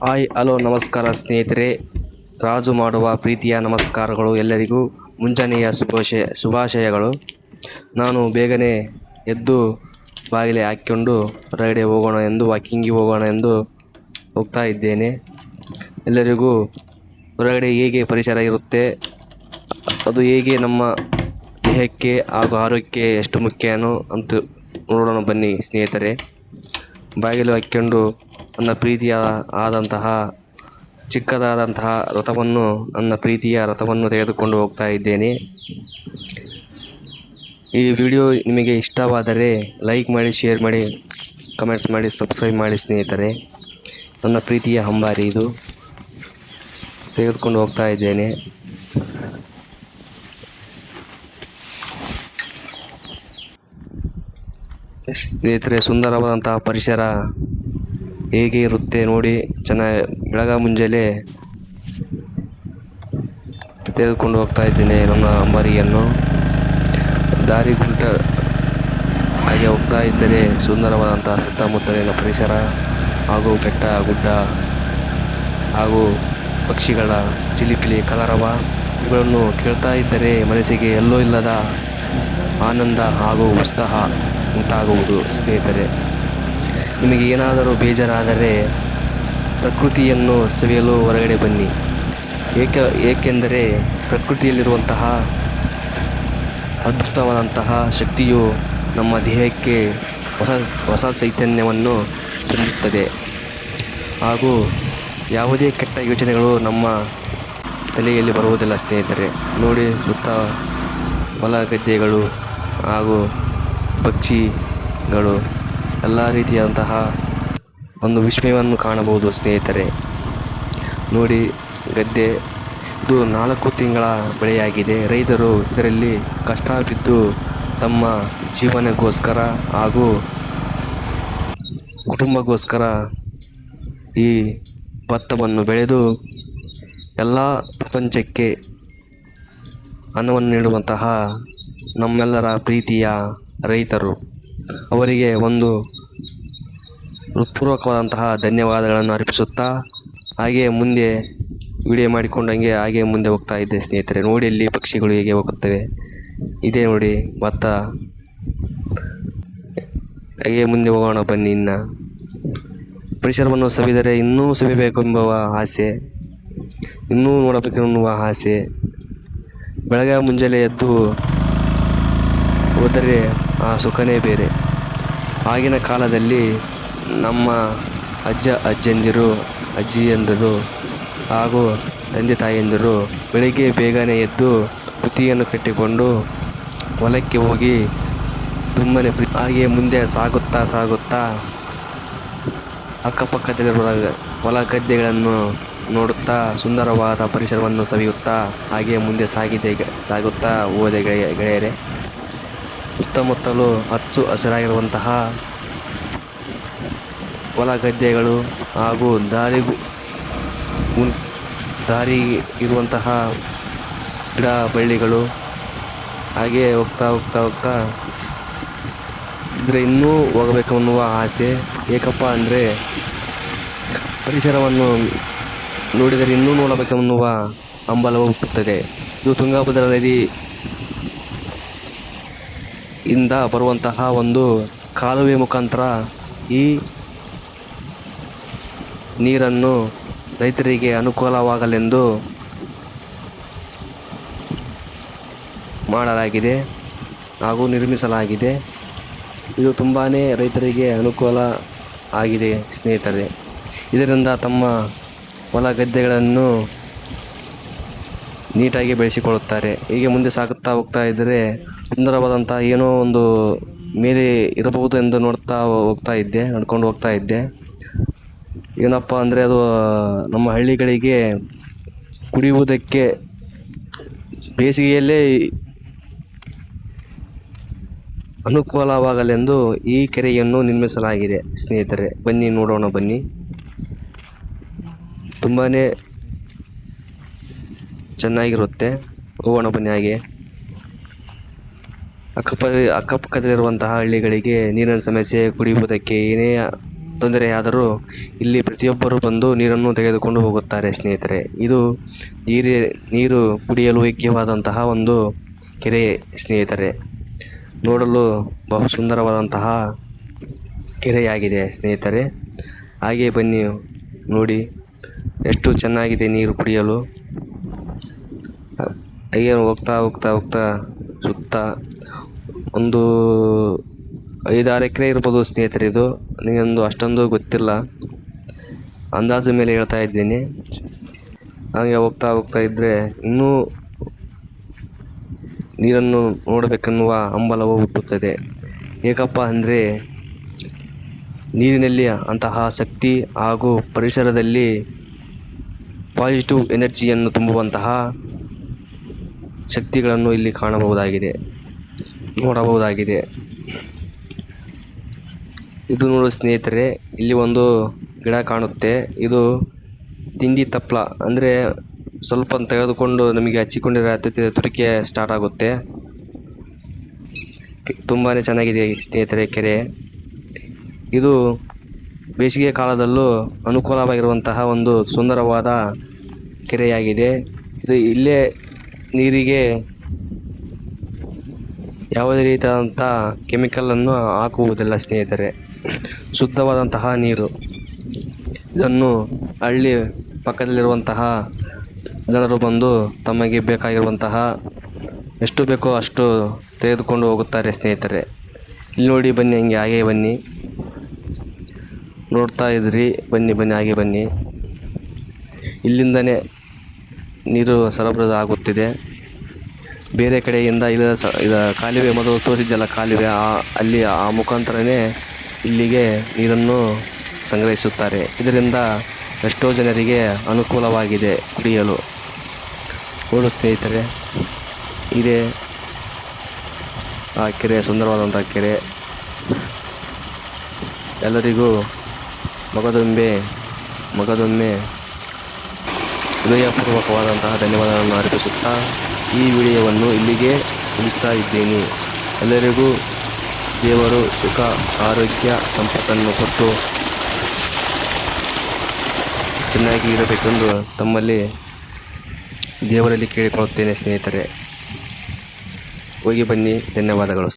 Hi, hello, ನಮಸ್ಕಾರ ಸ್ನೇಹಿತರೆ. ರಾಜು ಮಾಡುವ ಪ್ರೀತಿಯ ನಮಸ್ಕಾರಗಳು ಎಲ್ಲರಿಗೂ ಮುಂಜಾನೆಯ ಶುಭಾಶಯ, ಶುಭಾಶಯಗಳು. ನಾನು ಬೇಗನೆ ಎದ್ದು ಬಾಗಿಲೆ ಹಾಕ್ಕೊಂಡು ಹೊರಗಡೆ ಹೋಗೋಣ ಎಂದು, ವಾಕಿಂಗಿಗೆ ಹೋಗೋಣ ಎಂದು ಹೋಗ್ತಾ ಇದ್ದೇನೆ. ಎಲ್ಲರಿಗೂ ಹೊರಗಡೆ ಹೇಗೆ ಪರಿಸರ ಇರುತ್ತೆ, ಅದು ಹೇಗೆ ನಮ್ಮ ದೇಹಕ್ಕೆ ಹಾಗೂ ಆರೋಗ್ಯಕ್ಕೆ ಎಷ್ಟು ಮುಖ್ಯನೋ ಅಂತ ನೋಡೋಣ ಬನ್ನಿ ಸ್ನೇಹಿತರೆ. ಬಾಗಿಲು ಹಾಕ್ಕೊಂಡು ನನ್ನ ಪ್ರೀತಿಯ ಆದಂತಹ, ಚಿಕ್ಕದಾದಂತಹ ರಥವನ್ನು ನನ್ನ ಪ್ರೀತಿಯ ರಥವನ್ನು ತೆಗೆದುಕೊಂಡು ಹೋಗ್ತಾ ಇದ್ದೇನೆ. ಈ ವಿಡಿಯೋ ನಿಮಗೆ ಇಷ್ಟವಾದರೆ ಲೈಕ್ ಮಾಡಿ, ಶೇರ್ ಮಾಡಿ, ಕಮೆಂಟ್ಸ್ ಮಾಡಿ, ಸಬ್ಸ್ಕ್ರೈಬ್ ಮಾಡಿ ಸ್ನೇಹಿತರೆ. ನನ್ನ ಪ್ರೀತಿಯ ಹಂಬಾರಿ ಇದು. ತೆಗೆದುಕೊಂಡು ಹೋಗ್ತಾ ಇದ್ದೇನೆ. ಸ್ನೇಹಿತರೆ, ಸುಂದರವಾದಂತಹ ಪರಿಸರ ಹೇಗೆ ಇರುತ್ತೆ ನೋಡಿ ಚೆನ್ನಾಗಿ ಬೆಳಗ ಮುಂಜಾನೆ ತೆಗೆದುಕೊಂಡು ಹೋಗ್ತಾ ಇದ್ದೇನೆ ನನ್ನ ದಾರಿ ಗುಂಟ ಹಾಗೆ ಹೋಗ್ತಾ ಇದ್ದರೆ ಸುಂದರವಾದಂಥ ಸುತ್ತಮುತ್ತಲಿನ ಪರಿಸರ ಹಾಗೂ ಬೆಟ್ಟ, ಗುಡ್ಡ ಹಾಗೂ ಪಕ್ಷಿಗಳ ಚಿಲಿಪಿಲಿ, ಕಲರವ ಇವುಗಳನ್ನು ಕೇಳ್ತಾ ಇದ್ದರೆ ಮನಸ್ಸಿಗೆ ಎಲ್ಲೋ ಇಲ್ಲದ ಆನಂದ ಹಾಗೂ ಉತ್ಸಾಹ ಉಂಟಾಗುವುದು ಸ್ನೇಹಿತರೆ. ನಿಮಗೆ ಏನಾದರೂ ಬೇಜಾರಾದರೆ ಪ್ರಕೃತಿಯನ್ನು ಸವಿಯಲು ಹೊರಗಡೆ ಬನ್ನಿ. ಏಕೆ, ಏಕೆಂದರೆ ಪ್ರಕೃತಿಯಲ್ಲಿರುವಂತಹ ಅದ್ಭುತವಾದಂತಹ ಶಕ್ತಿಯು ನಮ್ಮ ದೇಹಕ್ಕೆ ಹೊಸ ಹೊಸ ಚೈತನ್ಯವನ್ನು ತುಂಬುತ್ತದೆ ಹಾಗೂ ಯಾವುದೇ ಕೆಟ್ಟ ಯೋಚನೆಗಳು ನಮ್ಮ ತಲೆಯಲ್ಲಿ ಬರುವುದಿಲ್ಲ ಸ್ನೇಹಿತರೆ. ನೋಡಿ ಸುತ್ತ ಹೊಲ ಗದ್ದೆಗಳು ಹಾಗೂ ಪಕ್ಷಿಗಳು. ಎಲ್ಲ ರೀತಿಯಾದಂತಹ ಒಂದು ವಿಸ್ಮಯವನ್ನು ಕಾಣಬಹುದು ಸ್ನೇಹಿತರೆ. ನೋಡಿ, ಗದ್ದೆ ಇದು ನಾಲ್ಕು ತಿಂಗಳ ಬೆಳೆಯಾಗಿದೆ. ರೈತರು ಇದರಲ್ಲಿ ಕಷ್ಟ ಬಿದ್ದು ತಮ್ಮ ಜೀವನಕ್ಕೋಸ್ಕರ ಹಾಗೂ ಕುಟುಂಬಕ್ಕೋಸ್ಕರ ಈ ಭತ್ತವನ್ನು ಬೆಳೆದು ಎಲ್ಲ ಪ್ರಪಂಚಕ್ಕೆ ಅನ್ನವನ್ನು ನೀಡುವಂತಹ ನಮ್ಮೆಲ್ಲರ ಪ್ರೀತಿಯ ರೈತರು. ಅವರಿಗೆ ಒಂದು ಹೃತ್ಪೂರ್ವಕವಾದಂತಹ ಧನ್ಯವಾದಗಳನ್ನು ಅರ್ಪಿಸುತ್ತಾ ಹಾಗೆ ಮುಂದೆ ವಿಡಿಯೋ ಮಾಡಿಕೊಂಡಂಗೆ ಹಾಗೆ ಮುಂದೆ ಹೋಗ್ತಾ ಇದ್ದೆ ಸ್ನೇಹಿತರೆ. ನೋಡಿ ಅಲ್ಲಿ ಪಕ್ಷಿಗಳು ಹೇಗೆ ಹೋಗುತ್ತವೆ. ಇದೇ ನೋಡಿ ಭತ್ತ ಹಾಗೆ ಮುಂದೆ ಹೋಗೋಣ ಬನ್ನಿ ಇನ್ನು. ಪರಿಸರವನ್ನು ಸವಿದರೆ ಇನ್ನೂ ಸವಿಬೇಕೆಂಬುವ ಆಸೆ, ಇನ್ನೂ ನೋಡಬೇಕೆನ್ನುವ ಆಸೆ. ಬೆಳಗ್ಗೆ ಮುಂಜಾನೆ ಎದ್ದು ಹೋದರೆ ಆ ಸುಖನೇ ಬೇರೆ. ಆಗಿನ ಕಾಲದಲ್ಲಿ ನಮ್ಮ ಅಜ್ಜ, ಅಜ್ಜಂದಿರು ಅಜ್ಜಿಯಂದಿರು ಹಾಗೂ ತಂದೆ ತಾಯಿಯಂದಿರು ಬೆಳಿಗ್ಗೆ ಬೇಗನೆ ಎದ್ದು ಬುತ್ತಿಯನ್ನು ಕಟ್ಟಿಕೊಂಡು ಹೊಲಕ್ಕೆ ಹೋಗಿ ತುಂಬನೇ ಪ್ರೀ ಹಾಗೆ ಮುಂದೆ ಸಾಗುತ್ತಾ ಸಾಗುತ್ತಾ ಅಕ್ಕಪಕ್ಕದಲ್ಲಿರುವ ಹೊಲ ಗದ್ದೆಗಳನ್ನು ನೋಡುತ್ತಾ ಸುಂದರವಾದ ಪರಿಸರವನ್ನು ಸವಿಯುತ್ತಾ ಹಾಗೆ ಮುಂದೆ ಸಾಗಿದೆ ಸಾಗುತ್ತಾ ಹೋದೆ ಗೆಳೆಯ ಗೆಳೆಯರೆ. ಸುತ್ತಮುತ್ತಲು ಹಚ್ಚು ಹಸಿರಾಗಿರುವಂತಹ ಹೊಲ ಗದ್ದೆಗಳು ಹಾಗೂ ದಾರಿ ದಾರಿ ಇರುವಂತಹ ಗಿಡ ಬಳ್ಳಿಗಳು ಹಾಗೆ ಹೋಗ್ತಾ ಹೋಗ್ತಾ ಹೋಗ್ತಾ ಇದ್ರೆ ಇನ್ನೂ ಹೋಗಬೇಕು ಅನ್ನುವ ಆಸೆ. ಏಕಪ್ಪ ಅಂದರೆ ಪರಿಸರವನ್ನು ನೋಡಿದರೆ ಇನ್ನೂ ನೋಡಬೇಕೆನ್ನುವ ಹಂಬಲವು ಹುಟ್ಟುತ್ತದೆ. ಇದು ತುಂಗಭದ್ರಾ ನದಿ ಇಂದ ಬರುವಂತಹ ಒಂದು ಕಾಲುವೆ ಮುಖಾಂತರ ಈ ನೀರನ್ನು ರೈತರಿಗೆ ಅನುಕೂಲವಾಗಲೆಂದು ಮಾಡಲಾಗಿದೆ ಹಾಗೂ ನಿರ್ಮಿಸಲಾಗಿದೆ. ಇದು ತುಂಬಾ ರೈತರಿಗೆ ಅನುಕೂಲ ಆಗಿದೆ ಸ್ನೇಹಿತರೆ. ಇದರಿಂದ ತಮ್ಮ ಹೊಲ ಗದ್ದೆಗಳನ್ನು ನೀಟಾಗಿ ಬೆಳೆಸಿಕೊಳ್ಳುತ್ತಾರೆ. ಹೀಗೆ ಮುಂದೆ ಸಾಗುತ್ತಾ ಹೋಗ್ತಾ ಇದ್ದರೆ ಸುಂದರವಾದಂಥ ಏನೋ ಒಂದು ಮೇಲೆ ಇರಬಹುದು ಎಂದು ನೋಡ್ತಾ ಹೋಗ್ತಾ ಇದ್ದೆ, ನಡ್ಕೊಂಡು ಹೋಗ್ತಾ ಇದ್ದೆ. ಏನಪ್ಪ ಅಂದರೆ ಅದು, ನಮ್ಮ ಹಳ್ಳಿಗಳಿಗೆ ಕುಡಿಯುವುದಕ್ಕೆ ಬೇಸಿಗೆಯಲ್ಲೇ ಅನುಕೂಲವಾಗಲೆಂದು ಈ ಕೆರೆಯನ್ನು ನಿರ್ಮಿಸಲಾಗಿದೆ. ಸ್ನೇಹಿತರೆ, ಬನ್ನಿ, ನೋಡೋಣ, ಬನ್ನಿ. ತುಂಬಾ ಚೆನ್ನಾಗಿರುತ್ತೆ. ಹೋಗೋಣ, ಬನ್ನಿ ಹಾಗೆ. ಅಕ್ಕಪ ಅಕ್ಕಪಕ್ಕದಲ್ಲಿರುವಂತಹ ಹಳ್ಳಿಗಳಿಗೆ ನೀರಿನ ಸಮಸ್ಯೆ, ಕುಡಿಯುವುದಕ್ಕೆ ಏನೇ ತೊಂದರೆಯಾದರೂ ಇಲ್ಲಿ ಪ್ರತಿಯೊಬ್ಬರು ಬಂದು ನೀರನ್ನು ತೆಗೆದುಕೊಂಡು ಹೋಗುತ್ತಾರೆ, ಸ್ನೇಹಿತರೆ. ಇದು ನೀರು ನೀರು ಕುಡಿಯಲು ಯೋಗ್ಯವಾದಂತಹ ಒಂದು ಕೆರೆ, ಸ್ನೇಹಿತರೆ. ನೋಡಲು ಬಹು ಸುಂದರವಾದಂತಹ ಕೆರೆಯಾಗಿದೆ, ಸ್ನೇಹಿತರೆ. ಹಾಗೆ ಬನ್ನಿ ನೋಡಿ, ಎಷ್ಟು ಚೆನ್ನಾಗಿದೆ ನೀರು ಕುಡಿಯಲು. ಹಾಗೆ ಹೋಗ್ತಾ ಹೋಗ್ತಾ ಹೋಗ್ತಾ ಸುತ್ತ ಒಂದು ಐದಾರು ಎಕರೆ ಇರ್ಬೋದು ಸ್ನೇಹಿತರೆ ಇದು ನನಗೊಂದು ಅಷ್ಟೊಂದು ಗೊತ್ತಿಲ್ಲ. ಅಂದಾಜು ಮೇಲೆ ಹೇಳ್ತಾ ಇದ್ದೀನಿ. ಹಾಗೆ ಹೋಗ್ತಾ ಹೋಗ್ತಾ ಇದ್ದರೆ ಇನ್ನೂ ನೀರನ್ನು ನೋಡಬೇಕೆನ್ನುವ ಹಂಬಲವು ಹುಟ್ಟುತ್ತದೆ. ಏಕಪ್ಪ ಅಂದರೆ ನೀರಿನಲ್ಲಿ ಅಂತಹ ಶಕ್ತಿ ಹಾಗೂ ಪರಿಸರದಲ್ಲಿ ಪಾಸಿಟಿವ್ ಎನರ್ಜಿಯನ್ನು ತುಂಬುವಂತಹ ಶಕ್ತಿಗಳನ್ನು ಇಲ್ಲಿ ಕಾಣಬಹುದಾಗಿದೆ, ನೋಡಬಹುದಾಗಿದೆ. ಇದು ನೋಡು ಸ್ನೇಹಿತರೆ, ಇಲ್ಲಿ ಒಂದು ಗಿಡ ಕಾಣುತ್ತೆ. ಇದು ತಿಂಡಿ ತಪ್ಪಲ ಅಂದರೆ ಸ್ವಲ್ಪ ತೆಗೆದುಕೊಂಡು ನಮಗೆ ಹಚ್ಚಿಕೊಂಡಿರೋ ಅತ್ಯುತ್ತ ತುರಿಕೆ ಸ್ಟಾರ್ಟ್ ಆಗುತ್ತೆ. ತುಂಬಾ ಚೆನ್ನಾಗಿದೆ ಸ್ನೇಹಿತರೆ ಕೆರೆ. ಇದು ಬೇಸಿಗೆ ಕಾಲದಲ್ಲೂ ಅನುಕೂಲವಾಗಿರುವಂತಹ ಒಂದು ಸುಂದರವಾದ ಕೆರೆಯಾಗಿದೆ. ಇದು ಇಲ್ಲೇ ನೀರಿಗೆ ಯಾವುದೇ ರೀತಿಯಾದಂಥ ಕೆಮಿಕಲನ್ನು ಹಾಕುವುದಿಲ್ಲ ಸ್ನೇಹಿತರೆ. ಶುದ್ಧವಾದಂತಹ ನೀರು. ಇದನ್ನು ಹಳ್ಳಿ ಪಕ್ಕದಲ್ಲಿರುವಂತಹ ಜನರು ಬಂದು ತಮಗೆ ಬೇಕಾಗಿರುವಂತಹ ಎಷ್ಟು ಬೇಕೋ ಅಷ್ಟು ತೆಗೆದುಕೊಂಡು ಹೋಗುತ್ತಾರೆ ಸ್ನೇಹಿತರೆ. ಇಲ್ಲಿ ನೋಡಿ ಬನ್ನಿ, ಹಂಗೆ ಹಾಗೆ ಬನ್ನಿ. ನೋಡ್ತಾ ಇದ್ರಿ, ಬನ್ನಿ ಬನ್ನಿ, ಹಾಗೆ ಬನ್ನಿ. ಇಲ್ಲಿಂದನೇ ನೀರು ಸರಬರಾಜು ಆಗುತ್ತಿದೆ. ಬೇರೆ ಕಡೆಯಿಂದ ಇಲ್ಲ ಸ, ಇದು ಕಾಲುವೆ ಮೊದಲು ತೋರಿಸಿದ್ದೆಲ್ಲ ಕಾಲುವೆ, ಆ, ಅಲ್ಲಿ ಆ ಮುಖಾಂತರನೇ ಇಲ್ಲಿಗೆ ನೀರನ್ನು ಸಂಗ್ರಹಿಸುತ್ತಾರೆ. ಇದರಿಂದ ಎಷ್ಟೋ ಜನರಿಗೆ ಅನುಕೂಲವಾಗಿದೆ ಕುಡಿಯಲು. ನೋಡು ಸ್ನೇಹಿತರೆ, ಇದೇ ಆ ಕೆರೆ ಸುಂದರವಾದಂಥ ಕೆರೆ. ಎಲ್ಲರಿಗೂ ಮಗದೊಂಬೆ ಮಗದೊಮ್ಮೆ ಹೃದಯಪೂರ್ವಕವಾದಂತಹ ಧನ್ಯವಾದಗಳನ್ನು ಅರ್ಪಿಸುತ್ತಾ ಈ ವಿಡಿಯೋವನ್ನು ಇಲ್ಲಿಗೆ ಮುಗಿಸ್ತಾ ಇದ್ದೇನೆ. ಎಲ್ಲರಿಗೂ ದೇವರು ಸುಖ ಆರೋಗ್ಯ ಸಂಪತ್ತನ್ನು ಕೊಟ್ಟು ಚೆನ್ನಾಗಿ ಇರಬೇಕೆಂದು ತಮ್ಮಲ್ಲಿ ದೇವರಲ್ಲಿ ಕೇಳಿಕೊಳ್ಳುತ್ತೇನೆ ಸ್ನೇಹಿತರೆ. ಹೋಗಿ ಬನ್ನಿ ಧನ್ಯವಾದಗಳು.